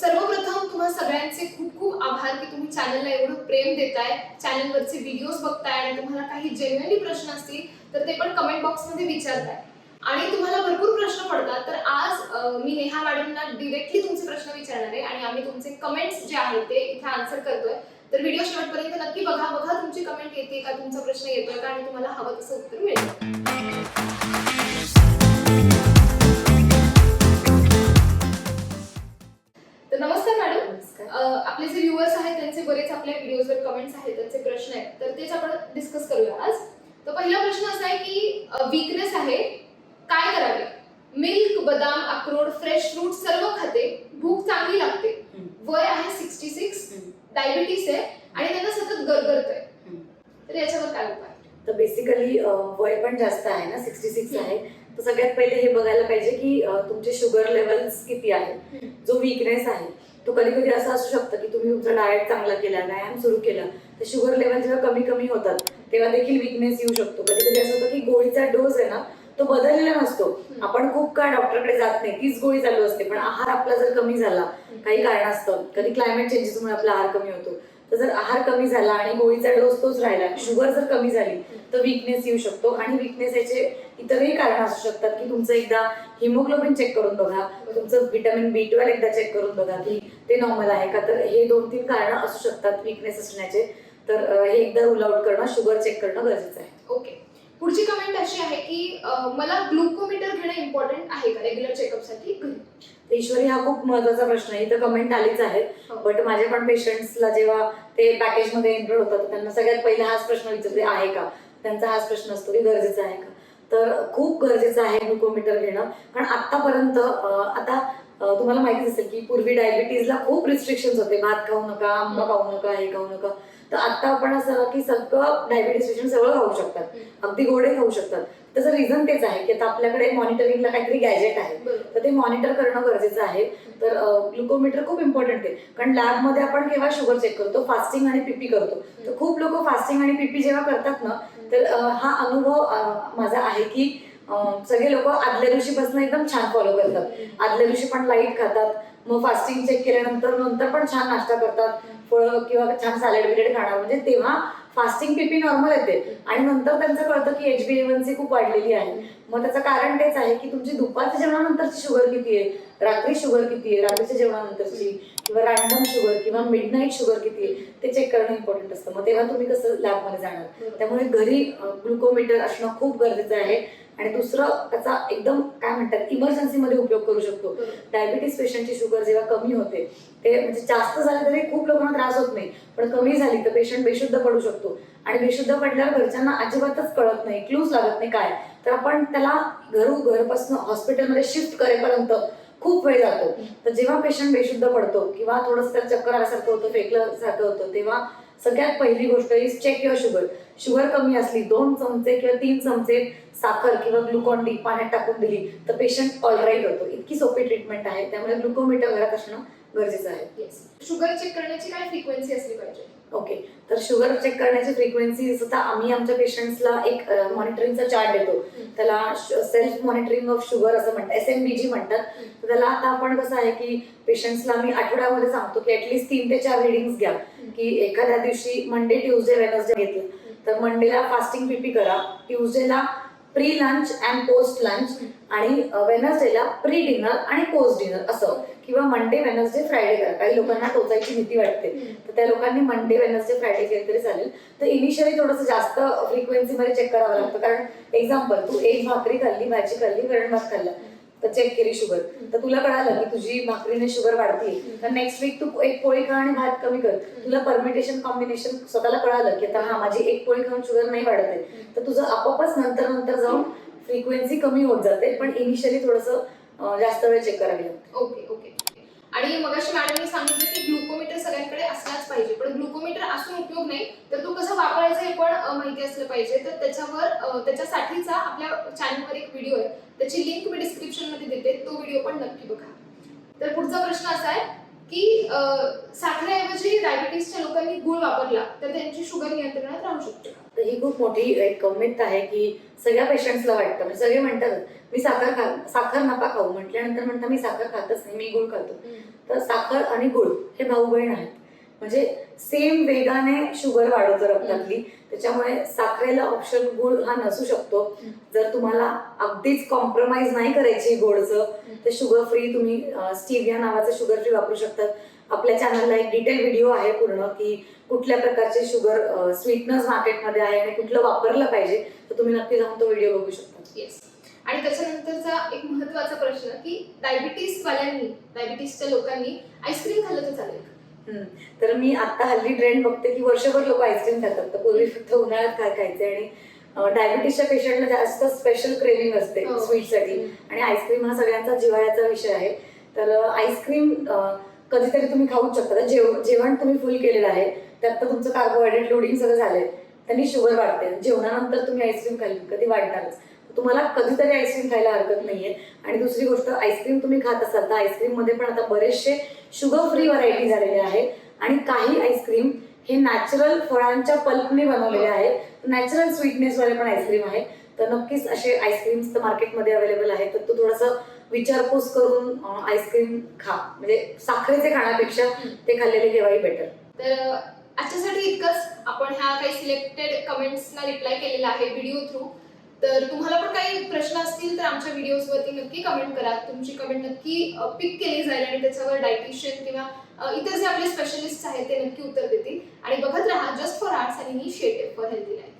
सर्वप्रथम तुम्हा सगळ्यांचे खूप खूप आभार की तुम्ही चॅनलला एवढं प्रेम देताय. चॅनलवरचे व्हिडिओज बघताय आणि तुम्हाला काही जेन्युअनली प्रश्न असतील तर ते पण कमेंट बॉक्समध्ये विचारताय. आणि तुम्हाला भरपूर प्रश्न पडतात तर आज मी नेहा मॅडमना डिरेक्टली तुमचे प्रश्न विचारणार आहे आणि आम्ही तुमचे कमेंट्स जे आहेत ते इथे आन्सर करतोय. तर व्हिडिओ शेवटपर्यंत नक्की बघा बघा तुमची कमेंट येते का तुमचा प्रश्न येतोय का आणि तुम्हाला हवं तसं उत्तर मिळेल. आपण डिस्कस करूया आज तर पहिला प्रश्न असा आहे की विकनेस आहे काय करावे मिल्क बदाम अक्रोड फ्रेश फ्रूट सर्व खाते भूक चांगली लागते. वय आहे सिक्स्टी सिक्स. डायबिटीस आहे आणि त्यांना सतत गरगरतंय हम्म. तर याच्यावर काय उपाय तर बेसिकली वय पण जास्त आहे ना सिक्स्टी सिक्स. आहे तर सगळ्यात पहिले हे बघायला पाहिजे की तुमचे शुगर लेवल्स किती आहे. जो विकनेस आहे तो कधी कधी असं असू शकतं की तुम्ही तुमचा डाएट चांगला केला व्यायाम सुरू केला तर शुगर लेवल जेव्हा कमी कमी होतात तेव्हा देखील विकनेस येऊ शकतो. कधी कधी असं होतं की गोळीचा डोस आहे ना तो बदललेला नसतो. आपण खूप काय डॉक्टरकडे जात नाही तीच गोळी चालू असते. पण आहार आपला जर कमी झाला काही कारणास्तव कधी क्लायमेट चेंजेसमुळे आपला आहार कमी होतो. तर जर आहार कमी झाला आणि गोळीचा डोस तोच राहिला शुगर जर कमी झाली तर विकनेस येऊ शकतो. आणि विकनेस याचे इतरही कारण असू शकतात की तुमचं एकदा हिमोग्लोबिन चेक करून बघा तुमचं व्हिटॅमिन बी ट्वेल्व एकदा चेक करून बघा की ते नॉर्मल आहे का? तर हे दोन तीन कारण असू शकतात विकनेस असण्याचे. तर हे एकदा रुल आउट करणं शुगर चेक करणं गरजेचं आहे. ओके पुढची अशी आहे की मला ग्लुकोमीटर घेणं इम्पॉर्टंट आहे का रेग्युलर चेकअपसाठी घरी तर ईश्वरी हा खूप महत्त्वाचा प्रश्न आहे. इथं कमेंट आलीच आहे हो. बट माझ्या पण पेशंट्सला जेव्हा ते पॅकेजमध्ये एन्रोल होतात त्यांना सगळ्यात पहिले हाच प्रश्न विचारते आहे का? त्यांचा हाच प्रश्न असतो की गरजेचं आहे का? तर खूप गरजेचं आहे ग्लुकोमीटर घेणं. कारण आतापर्यंत आता तुम्हाला माहितीच असेल की पूर्वी डायबिटीजला खूप रिस्ट्रिक्शन होते. भात खाऊ नका आंबा खाऊ नका हे खाऊ नका. तर आता आपण असं की सगळं डायबिटीज पेशंट सगळं खाऊ शकतात. अगदी गोडे खाऊ शकतात. त्याचं रिझन तेच आहे की आता आपल्याकडे मॉनिटरिंगला काहीतरी गॅजेट आहे. तर ते मॉनिटर करणं गरजेचं आहे. तर ग्लुकोमीटर खूप इम्पॉर्टंट आहे. कारण लॅबमध्ये आपण केव्हा शुगर चेक करतो? फास्टिंग आणि पीपी करतो. तर खूप लोक फास्टिंग आणि पीपी जेव्हा करतात ना तर हा अनुभव माझा आहे की सगळे लोक आदल्या दिवशीपासून एकदम छान फॉलो करतात. आदल्या दिवशी पण लाइट खातात. मग फास्टिंग चेक केल्यानंतर नंतर पण छान नाश्ता करतात. फळं किंवा छान सॅलड बिलेड खाणार म्हणजे तेव्हा फास्टिंग पीपी नॉर्मल येते. आणि नंतर त्यांचं कळतं की एच बी एवन सी खूप वाढलेली आहे. मग त्याचं कारण तेच आहे की तुमची दुपारच्या जेवणानंतरची शुगर किती आहे? रात्री शुगर किती आहे? रात्रीच्या जेवणानंतरची किंवा रॅन्डम शुगर किंवा मिड नाईट शुगर किती आहे? ते चेक करणं इम्पॉर्टंट असतं. मग तेव्हा तुम्ही कसं लॅबमध्ये जाणार. त्यामुळे घरी ग्लुकोमीटर असणं खूप गरजेचं आहे. आणि दुसरं त्याचा एकदम काय म्हणतात इमर्जन्सीमध्ये उपयोग करू शकतो. डायबिटीस पेशंटची शुगर जेव्हा कमी होते ते म्हणजे जास्त झाले तरी खूप लोकांना त्रास होत नाही पण कमी झाली तर पेशंट बेशुद्ध पडू शकतो. आणि बेशुद्ध पडल्यावर घरच्यांना अजिबातच कळत नाही क्लूज लागत नाही काय. तर आपण त्याला घरू घरपासून हॉस्पिटलमध्ये शिफ्ट करेपर्यंत खूप वेळ जातो. तर जेव्हा पेशंट बेशुद्ध पडतो किंवा थोडंसं चक्कर आल्यासारखं होतं फेकल्यासारखं होतं तेव्हा सगळ्यात पहिली गोष्ट is check your sugar sugar कमी असली दोन चमचे किंवा तीन चमचे साखर किंवा ग्लुकॉन डी पाण्यात टाकून दिली तर पेशंट ऑलराईट होतो. इतकी सोपी ट्रीटमेंट आहे. त्यामुळे ग्लुकोमीटर घरात असणं गरजेचं आहे. शुगर चेक करण्याची काय फ्रिक्वेन्सी असली पाहिजे? ओके तर शुगर चेक करण्याची फ्रिक्वेन्सी सुद्धा आम्ही आमच्या पेशंट्सला एक मॉनिटरिंगचा चार्ट देतो. त्याला सेल्फ मॉनिटरिंग ऑफ शुगर असं म्हणतात एस एम बी जी म्हणतात. तर त्याला आता आपण कसं आहे की पेशंट्सला मी आठवड्यामध्ये सांगतो की ऍटलीस्ट तीन ते चार रिडिंग्स घ्या. की एखाद्या दिवशी मंडे ट्युजडे वेनसडे घेतलं. तर मंडेला फास्टिंग पीपी करा. ट्युजडेला pre lunch and post lunch आणि वेनसडेला प्री डिनर आणि पोस्ट डिनर असं. किंवा मंडे वेनसडे फ्रायडे करा. काही लोकांना टोचायची भीती वाटते. तर त्या लोकांनी मंडे वेनसडे फ्रायडे केले तरी चालेल. तर इनिशियली थोडंसं जास्त फ्रिक्वेन्सी मध्ये चेक करावं लागतं. कारण एक्झाम्पल तू एक भाकरी खाल्ली भाजी खाल्ली वरण भात खाल्ला. तर चेक केली शुगर तर तुला कळालं की तुझी भाकरीने शुगर वाढते तर नेक्स्ट वीक तू एक पोळी खा आणि भात कमी कर. तुला परमिटेशन कॉम्बिनेशन स्वतःला कळालं की आता हा माझी एक पोळी खाऊन शुगर नाही वाढत आहे. तर तुझं आपोआपच नंतर नंतर जाऊन फ्रिक्वेन्सी कमी होत जाते. पण इनिशियली थोडंसं जास्त वेळ चेक करावी लागते. ओके ओके आणि मगाशी मॅडमने सांगितलं की ग्लुकोमीटर सगळ्यांकडे असलाच पाहिजे. पण ग्लुकोमीटर असून उपयोग नाही तर तो कसा वापरायचं हे पण माहिती असलं पाहिजे. तर त्याच्यावर त्याच्यासाठीचा आपल्या चॅनलवर एक व्हिडिओ आहे. त्याची लिंक मी डिस्क्रिप्शनमध्ये देते. तो व्हिडिओ पण नक्की बघा. तर पुढचा प्रश्न असा आहे की साखरेऐवजी डायबिटीसच्या लोकांनी गुळ वापरला तर त्यांची शुगर नियंत्रणात राहू शकते? तर ही खूप मोठी एक मिथ आहे की सगळ्या पेशंट्सला वाटतं. म्हणजे सगळे म्हणतात मी साखर खा साखर नका खाऊ. म्हटल्यानंतर म्हणता मी साखर खातच नाही मी गुळ खातो. तर साखर आणि गुळ हे भाऊ बहीण आहेत. म्हणजे सेम वेगाने शुगर वाढवतो रक्तातली. त्याच्यामुळे साखरेला ऑप्शन गुळ हा नसू शकतो. जर तुम्हाला अगदीच कॉम्प्रोमाइज नाही करायची गोडचं तर शुगर फ्री तुम्ही स्टीविया नावाचं शुगर फ्री वापरू शकतात. आपल्या चॅनलला एक डिटेल व्हिडिओ आहे पूर्ण की कुठल्या प्रकारचे शुगर स्वीटनर्स मार्केटमध्ये आहे आणि कुठलं वापरलं पाहिजे तर तुम्ही नक्की जाऊन तो व्हिडिओ बघू शकता. येस आणि त्याच्यानंतरचा एक महत्त्वाचा प्रश्न की डायबिटीस वाल्यांनी डायबिटीसच्या लोकांनी आईस्क्रीम खाल्लं तर चालेल का? तर मी आता हल्ली ट्रेंड बघते की वर्षभर लोक आईस्क्रीम खातात. तर पूर्वी फक्त उन्हाळ्यात काय खायचे आणि डायबिटीसच्या पेशंटला जास्त स्पेशल क्रेविंग असते. स्वीटसाठी आणि आईस्क्रीम हा सगळ्यांचा जिव्हाळ्याचा विषय आहे. तर आईस्क्रीम कधीतरी तुम्ही खाऊच शकता. जेव जेवण तुम्ही फुल केलेलं आहे. त्यात तर तुमचं कार्बोहायड्रेट लोडिंग सगळं झालंय. त्यांनी शुगर वाढते. जेवणानंतर तुम्ही आईस्क्रीम खाल्ली कधी वाढणारच. तुम्हाला कधीतरी आईस्क्रीम खायला हरकत नाहीये. आणि दुसरी गोष्ट आईस्क्रीम तुम्ही खात असाल तर आईस्क्रीममध्ये पण आता बरेचसे शुगर फ्री व्हरायटी झालेल्या आहेत आणि काही आईस्क्रीम हे नॅचरल फळांच्या पल्पने बनवलेले आहेत नॅचरल स्वीटनेस वाले पण आईस्क्रीम आहे. तर नक्कीच असे आईस्क्रीम्स तर मार्केटमध्ये अवेलेबल आहेत. तर तू थोडंसं विचारपूस करून आईस्क्रीम खा. म्हणजे साखरेचे खाण्यापेक्षा ते खाल्लेले केव्हाही बेटर तर अं, आजच्यासाठी इतकंच. आपण ह्या काही सिलेक्टेड कमेंट्सना रिप्लाय केलेला आहे व्हिडिओ थ्रू तर तुम्हाला पण काही प्रश्न असतील तर आमच्या व्हिडिओजवरती नक्की कमेंट करा. तुमची कमेंट नक्की पिक केली जाईल आणि त्याच्यावर डायटिशियन किंवा इतर जे आपले स्पेशलिस्ट आहेत ते नक्की उत्तर देतील. आणि बघत राहा जस्ट फॉर आर्ट्स आणि इनिशिएटिव्ह फॉर हेल्थी लाईफ